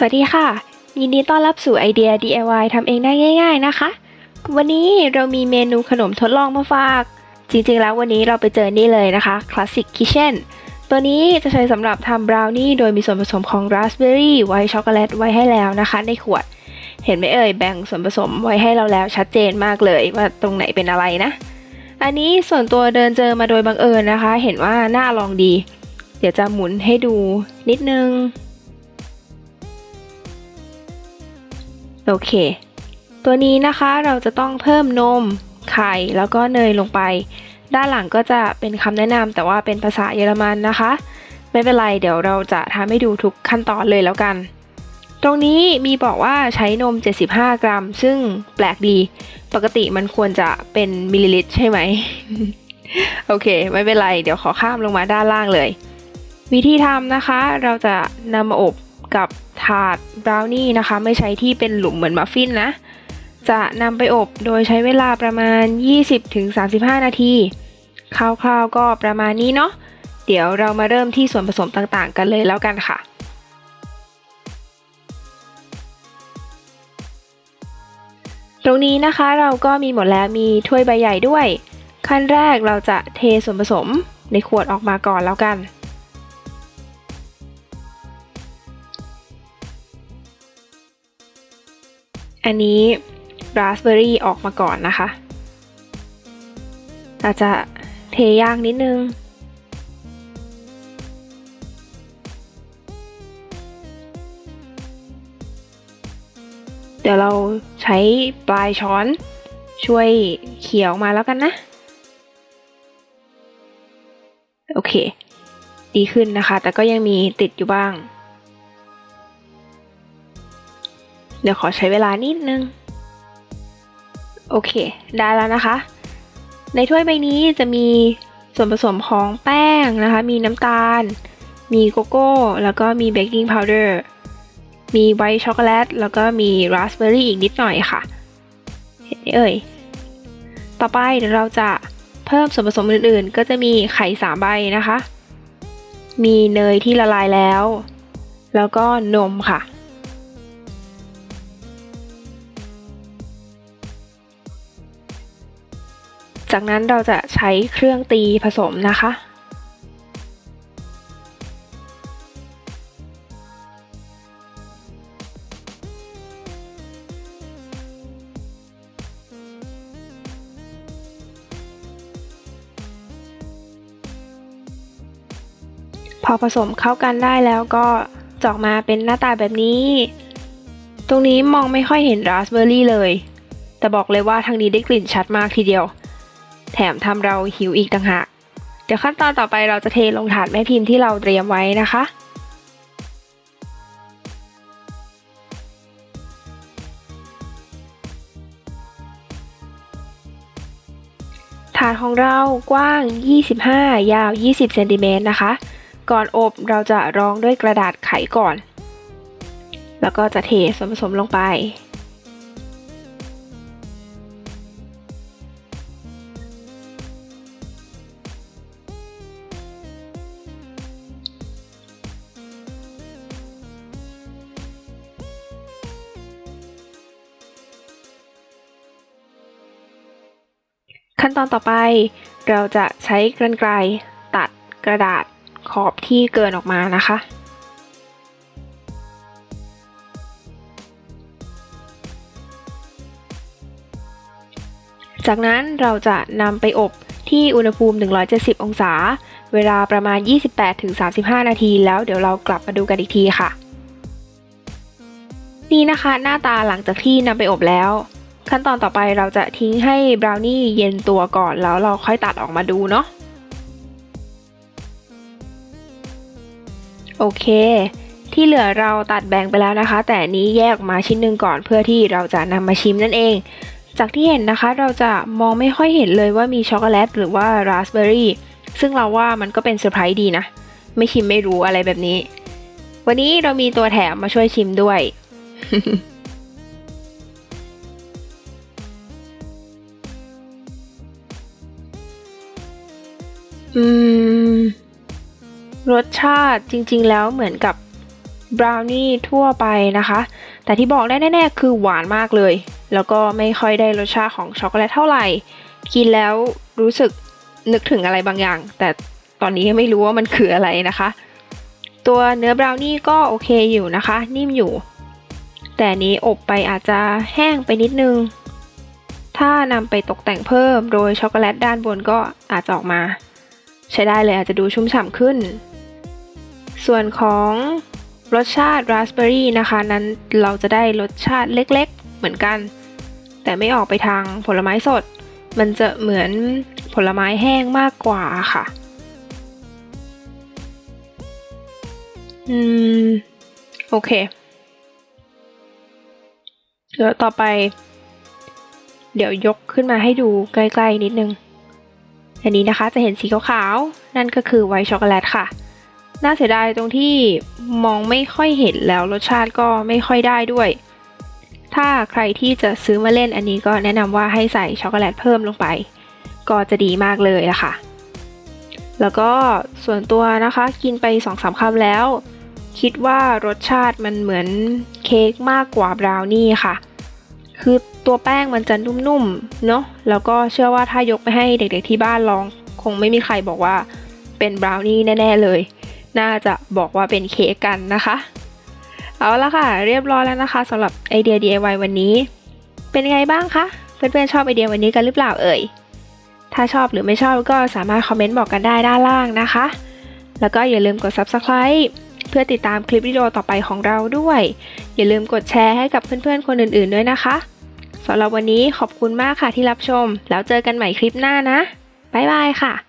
สวัสดีค่ะ ยินดีต้อนรับสู่ไอเดีย DIY ทำเองได้ง่าย ๆนะคะ วันนี้เรามีเมนูขนมทดลองมาฝาก จริงๆแล้ววันนี้เราไปเจอนี่เลยนะคะ Classic Kitchen ตัวนี้จะใช้สำหรับทำบราวนี่โดยมีส่วนผสมของราสเบอร์รี่ไวท์ช็อกโกแลตไว้ให้แล้วนะคะ ในขวด เห็นไหมเอ่ยแบ่งส่วนผสมไว้ให้เราแล้วชัดเจนมากเลยว่าตรงไหนเป็นอะไรนะ อันนี้ส่วนตัวเดินเจอมาโดยบังเอิญนะคะ เห็นว่าน่าลองดี เดี๋ยวจะหมุนให้ดูนิดนึง โอเค ตัวนี้นะคะเราจะต้องเพิ่มนม ไข่ แล้วก็เนยลงไป ด้านหลังก็จะเป็นคำแนะนำแต่ว่าเป็นภาษาเยอรมันนะคะ ไม่เป็นไรเดี๋ยวเราจะทำให้ดูทุกขั้นตอนเลยแล้วกัน ตรงนี้มีบอกว่าใช้นม 75 กรัม ซึ่งแปลกดี ปกติมันควรจะเป็นมิลลิลิตรใช่ไหมโอเค ไม่เป็นไร เดี๋ยวขอข้ามลงมาด้านล่างเลย วิธีทำนะคะ เราจะนำมาอบ กับถาดบราวนี่นะคะ ไม่ใช้ที่เป็นหลุมเหมือนมัฟฟินนะ จะนำไปอบโดยใช้เวลาประมาณ 20-35 นาทีคร่าวๆก็ประมาณนี้เนาะเดี๋ยวเรามาเริ่มที่ส่วนผสมต่างๆ กันเลยแล้วกันค่ะตรงนี้นะคะเราก็มีหมดแล้วมีถ้วยใบใหญ่ด้วย ขั้นแรกเราจะเทส่วนผสมในขวดออกมาก่อนแล้วกัน อันนี้ราสเบอร์รี่ออกมาก่อนนะคะ อาจจะเทยากนิดนึง เดี๋ยวเราใช้ปลายช้อนช่วยเขี่ยออกมาแล้วกันนะ โอเค ดีขึ้นนะคะ แต่ก็ยังมีติดอยู่บ้าง เดี๋ยวขอใช้เวลานิดนึง โอเค ได้แล้วนะคะ ในถ้วยใบนี้จะมีส่วนผสมของแป้งนะคะ มีน้ำตาล มีโกโก้ แล้วก็มีเบกกิ้งพาวเดอร์ มีไวท์ช็อกโกแลต แล้วก็มีราสเบอร์รี่อีกนิดหน่อยค่ะเห็นไหมเอ่ย ต่อไปเดี๋ยวเราจะเพิ่มส่วนผสมอื่นๆ ก็จะมีไข่สามใบนะคะ มีเนยที่ละลายแล้ว แล้วก็นมค่ะ จากนั้นเราจะใช้เครื่องตีผสมนะคะ พอผสมเข้ากันได้แล้วก็จอกมาเป็นหน้าตาแบบนี้ ตรงนี้มองไม่ค่อยเห็นราสเบอร์รี่เลย แต่บอกเลยว่าทางนี้ได้กลิ่นชัดมากทีเดียว แถมทำเราหิวอีกต่างหาก เดี๋ยวขั้นตอนต่อไปเราจะเทลงถาดแม่พิมพ์ที่เราเตรียมไว้นะคะถาดของเรากว้าง 25 ยาว 20 เซนติเมตรนะคะ ก่อนอบเราจะรองด้วยกระดาษไขก่อน แล้วก็จะเทส่วนผสมลงไป ขั้นตอนต่อไป เราจะใช้กรรไกรตัดกระดาษขอบที่เกินออกมานะคะ จากนั้นเราจะนำไปอบที่อุณหภูมิ 170 องศา เวลาประมาณ 28-35 นาที แล้วเดี๋ยวเรากลับมาดูกันอีกทีค่ะ นี่นะคะหน้าตาหลังจากที่นำไปอบแล้ว ขั้นตอนต่อไปเราจะทิ้งให้บราวนี่เย็นตัวก่อนแล้วเราค่อยตัดออกมาดูเนาะโอเค ที่เหลือเราตัดแบ่งไปแล้วนะคะ แต่นนี้แยกออกมาชิ้นหนึ่งก่อนเพื่อที่เราจะนำมาชิมนั่นเอง จากที่เห็นนะคะเราจะมองไม่ค่อยเห็นเลยว่ามีช็อกโกแลตหรือว่าราสเบอร์รี่ซึ่งเราว่ามันก็เป็นเซอร์ไพรส์ดีนะ ไม่ชิมไม่รู้อะไรแบบนี้ วันนี้เรามีตัวแถมมาช่วยชิมด้วย รสชาติจริงๆ แล้วเหมือนกับบราวนี่ทั่วไปนะคะ แต่ที่บอกได้แน่ๆ คือหวานมากเลย แล้วก็ไม่ค่อยได้รสชาติของช็อกโกแลตเท่าไหร่ กินแล้วรู้สึกนึกถึงอะไรบางอย่าง แต่ตอนนี้ยังไม่รู้ว่ามันคืออะไรนะคะ ตัวเนื้อบราวนี่ก็โอเคอยู่นะคะ นิ่มอยู่ แต่นนี้อบไปอาจจะแห้งไปนิดนึง ถ้านำไปตกแต่งเพิ่มโดยช็อกโกแลตด้านบนก็อาจจะออกมา ใช้ได้เลยอาจจะดูชุ่มฉ่ำขึ้น ส่วนของรสชาติราสเบอรี่นะคะ นั้นเราจะได้รสชาติเล็กๆ เหมือนกัน แต่ไม่ออกไปทางผลไม้สด มันจะเหมือนผลไม้แห้งมากกว่าค่ะ อืม โอเคเดี๋ยวต่อไป เดี๋ยวยกขึ้นมาให้ดูใกล้ ๆ นิดนึง อันนี้นะคะจะเห็นสีขาวๆ นั่นก็คือไวท์ช็อกโกแลตค่ะ น่าเสียดายตรงที่มองไม่ค่อยเห็นแล้วรสชาติก็ไม่ค่อยได้ด้วย ถ้าใครที่จะซื้อมาเล่นอันนี้ก็แนะนำว่าให้ใส่ช็อกโกแลตเพิ่มลงไป ก็จะดีมากเลยละค่ะ แล้วก็ส่วนตัวนะคะกินไป2อสาคำแล้ว คิดว่ารสชาติมันเหมือนเค้กมากกว่าบราวนี่ค่ะ คือตัวแป้งมันจะนุ่มๆเนาะแล้วก็เชื่อว่าถ้ายกไปให้เด็กๆที่บ้านลอง คงไม่มีใครบอกว่าเป็นบราวนี่แน่ ๆ เลย น่าจะบอกว่าเป็นเค้กกันนะคะ เอาละค่ะ เรียบร้อยแล้วนะคะสำหรับไอเดีย DIY วันนี้ เป็นไงบ้างคะ เพื่อนๆชอบไอเดียวันนี้กันหรือเปล่าเอ่ย ถ้าชอบหรือไม่ชอบก็สามารถคอมเมนต์บอกกันได้ด้านล่างนะคะ แล้วก็อย่าลืมกด Subscribe เพื่อติดตามคลิปวิดีโอต่อไปของเราด้วย อย่าลืมกดแชร์ให้กับเพื่อนๆคนอื่นๆด้วยนะคะสำหรับวันนี้ขอบคุณมากค่ะที่รับชม แล้วเจอกันใหม่คลิปหน้านะ บ๊ายบายค่ะ